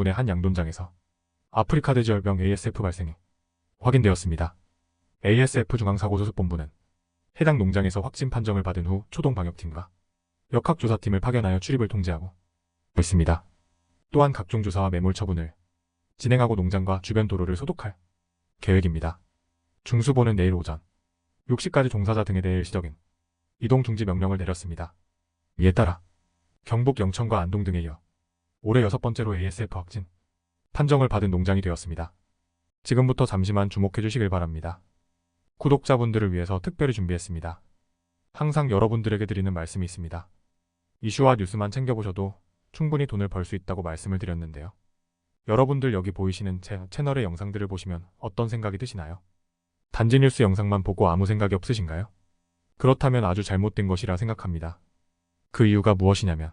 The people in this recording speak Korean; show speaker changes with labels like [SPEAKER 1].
[SPEAKER 1] 군의 한 양돈장에서 아프리카 돼지열병 ASF 발생이 확인되었습니다. ASF 중앙사고조습본부는 해당 농장에서 확진 판정을 받은 후 초동방역팀과 역학조사팀을 파견하여 출입을 통제하고 있습니다. 또한 각종 조사와 매몰 처분을 진행하고 농장과 주변 도로를 소독할 계획입니다. 중수본은 내일 오전 60가지 종사자 등에 대해 일시적인 이동 중지 명령을 내렸습니다. 이에 따라 경북 영천과 안동 등에 이어 올해 여섯 번째로 ASF 확진 판정을 받은 농장이 되었습니다. 지금부터 잠시만 주목해 주시길 바랍니다. 구독자분들을 위해서 특별히 준비했습니다. 항상 여러분들에게 드리는 말씀이 있습니다. 이슈와 뉴스만 챙겨보셔도 충분히 돈을 벌 수 있다고 말씀을 드렸는데요. 여러분들 여기 보이시는 제 채널의 영상들을 보시면 어떤 생각이 드시나요? 단지 뉴스 영상만 보고 아무 생각이 없으신가요? 그렇다면 아주 잘못된 것이라 생각합니다. 그 이유가 무엇이냐면